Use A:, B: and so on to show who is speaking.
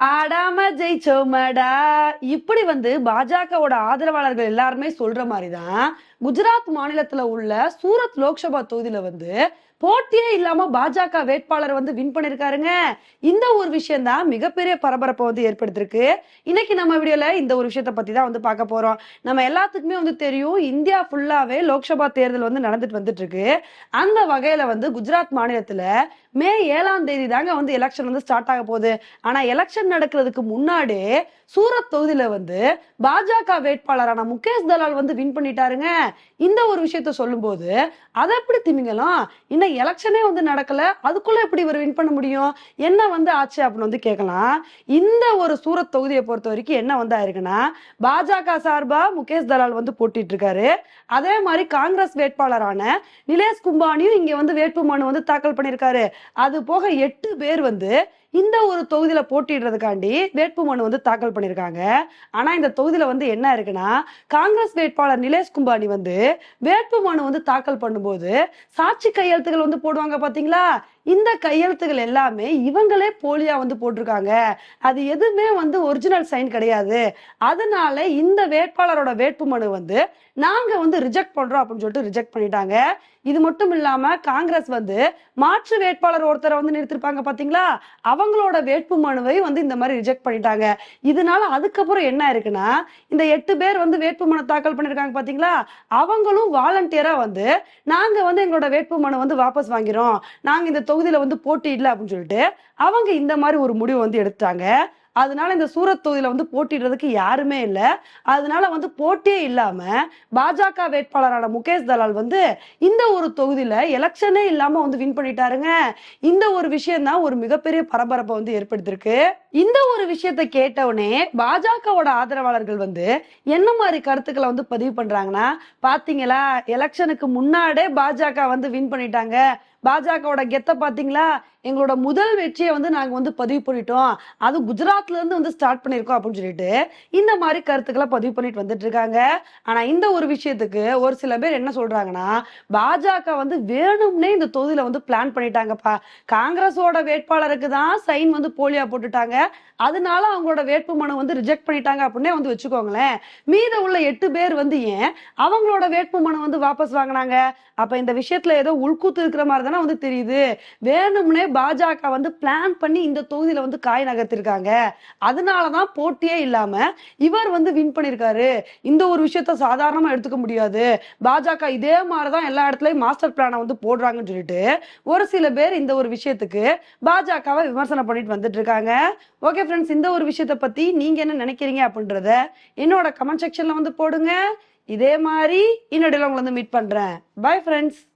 A: ஆடாம ஜெயிச்சோமடா. இப்படி வந்து பாஜகவோட ஆதரவாளர்கள் எல்லாருமே சொல்ற மாதிரிதான் குஜராத் மாநிலத்துல உள்ள சூரத் லோக்சபா தொகுதியில வந்து போட்டியே இல்லாம பாஜக வேட்பாளர் வந்து வின் பண்ணிருக்காருங்க. இந்த ஒரு விஷயம் தான் மிகப்பெரிய பரபரப்பை வந்து ஏற்படுத்திருக்கு. இன்னைக்கு நம்ம வீடியோல இந்த ஒரு விஷயத்த பத்தி தான் வந்து பார்க்க போறோம். நம்ம எல்லாத்துக்குமே வந்து தெரியும் இந்தியா ஃபுல்லாவே லோக்சபா தேர்தல் வந்து நடந்துட்டு வந்துட்டு இருக்கு அந்த வகையில வந்து குஜராத் மாநிலத்துல மே ஏழாம் தேதி தாங்க வந்து எலெக்ஷன் வந்து ஸ்டார்ட் ஆக போகுது. ஆனா எலெக்ஷன் நடக்கிறதுக்கு முன்னாடி சூரத் தொகுதியில வந்து பாஜக வேட்பாளரான முகேஷ் தலால் வந்து வின் பண்ணிட்டாருங்க. இந்த ஒரு விஷயத்த சொல்லும்போது அதை எப்படி திமிங்கலாம்? இன்னும் எலெக்ஷனே வந்து நடக்கல. அதுக்குள்ள எப்படி இவர் வின் பண்ண முடியும்? என்ன வந்து ஆச்சு அப்படின்னு வந்து கேட்கலாம். இந்த ஒரு சூரத் தொகுதியை பொறுத்த வரைக்கும் என்ன வந்து ஆயிருக்குன்னா பாஜக சார்பா முகேஷ் தலால் வந்து போட்டிட்டு இருக்காரு. அதே மாதிரி காங்கிரஸ் வேட்பாளரான நிலேஷ் கும்பானியும் இங்க வந்து வேட்புமனு வந்து தாக்கல் பண்ணியிருக்காரு. அது போக எட்டு பேர் வந்து இந்த ஒரு தொகுதியில போட்டிடுறதுக்காண்டி வேட்புமனு வந்து தாக்கல் பண்ணியிருக்காங்க. ஆனா இந்த தொகுதியில வந்து என்ன இருக்குன்னா காங்கிரஸ் வேட்பாளர் நிலேஷ் கும்பானி வந்து வேட்புமனு வந்து தாக்கல் பண்ணும்போது சாட்சி கையெழுத்துகள் வந்து போடுவாங்க பாத்தீங்களா? இந்த கையெழுத்துகள் எல்லாமே இவங்களே போலியா வந்து போட்டிருக்காங்க. அது எதுவுமே வந்து ஒரிஜினல் சைன் கிடையாது. அதனால இந்த வேட்பாளரோட வேட்புமனு வந்து நாங்க வந்து ரிஜெக்ட் பண்றோம் அப்படின்னு சொல்லிட்டு ரிஜெக்ட் பண்ணிட்டாங்க. இது மட்டும் இல்லாம காங்கிரஸ் வந்து மாற்று வேட்பாளர் ஒருத்தரை வந்து நிறுத்திருப்பாங்க பாத்தீங்களா? அவங்களோட வேட்பு மனுவை வந்து இந்த மாதிரி ரிஜெக்ட் பண்ணிட்டாங்க. இதனால அதுக்கப்புறம் என்ன இருக்குன்னா இந்த எட்டு பேர் வந்து வேட்பு மனு தாக்கல் பண்ணிருக்காங்க பாத்தீங்களா? அவங்களும் வாலண்டியரா வந்து நாங்க வந்து எங்களோட வேட்பு மனு வந்து வாபஸ் வாங்கிறோம். நாங்க இந்த தொகுதியில் வந்து போட்டியிடல அப்படின்னு சொல்லிட்டு அவங்க இந்த மாதிரி ஒரு முடிவு வந்து எடுத்தாங்க அதனால இந்த சூரத் தொகுதியில வந்து போட்டிடுறதுக்கு யாருமே இல்லை. அதனால வந்து போட்டியே இல்லாம பாஜக வேட்பாளரான முகேஷ் தலால் வந்து இந்த ஒரு தொகுதியில எலெக்ஷனே இல்லாம வந்து வின் பண்ணிட்டாருங்க. இந்த ஒரு விஷயம் தான் ஒரு மிகப்பெரிய பரபரப்பை வந்து ஏற்படுத்திருக்கு இந்த ஒரு விஷயத்த கேட்டவுடனே பாஜகவோட ஆதரவாளர்கள் வந்து என்ன மாதிரி கருத்துக்களை வந்து பதிவு பண்றாங்கன்னா பாத்தீங்களா எலெக்ஷனுக்கு முன்னாடே பாஜக வந்து வின் பண்ணிட்டாங்க. பாஜகவோட கெத்த பாத்தீங்களா எங்களோட முதல் வெற்றியை வந்து நாங்க வந்து பதிவு பண்ணிட்டோம். அது குஜராத் இருந்து வந்து ஸ்டார்ட் பண்ணிருக்கோம் அப்படின்னு சொல்லிட்டு இந்த மாதிரி கருத்துக்களை பதிவு பண்ணிட்டு வந்துட்டு இருக்காங்க. ஆனா இந்த ஒரு விஷயத்துக்கு ஒரு சில பேர் என்ன சொல்றாங்கன்னா பாஜக வந்து வேணும்னே இந்த தொகுதியில வந்து பிளான் பண்ணிட்டாங்கப்பா. காங்கிரஸோட வேட்பாளருக்கு தான் சைன் வந்து போலியா போட்டுட்டாங்க. அதனால அவங்களோட வேட்பு மனு வந்து ரிஜெக்ட் பண்ணிட்டாங்க அப்படின்னே வந்து வச்சுக்கோங்களேன். மீத உள்ள எட்டு பேர் வந்து ஏன் அவங்களோட வேட்பு மனு வந்து வாபஸ் வாங்கினாங்க? அப்ப இந்த விஷயத்துல ஏதோ உள்கூத்து இருக்கிற மாதிரி தானே வந்து தெரியுது. வேணும்னே பாஜக வந்து பிளான் பண்ணி இந்த தொகுதியில வந்து காய் நகர்த்திருக்காங்க. அதனாலதான் போட்டியே இல்லாம இவர் வந்து வின் பண்ணிருக்காரு. இந்த ஒரு விஷயத்த சாதாரணமா எடுத்துக்க முடியாது. பாஜக இதே மாதிரிதான் எல்லா இடத்துலயும் மாஸ்டர் பிளானை வந்து போடுறாங்கன்னு சொல்லிட்டு ஒரு சில பேர் இந்த ஒரு விஷயத்துக்கு பாஜகவை விமர்சனம் பண்ணிட்டு வந்துட்டு இருக்காங்க. ஓகே ஃப்ரெண்ட்ஸ் இந்த ஒரு விஷயத்த பத்தி நீங்க என்ன நினைக்கிறீங்க அப்படின்றத என்னோட கமெண்ட் செக்ஷன்ல வந்து போடுங்க. இதே மாதிரி இன்னொடையில உங்களை வந்து மீட் பண்றேன். Bye friends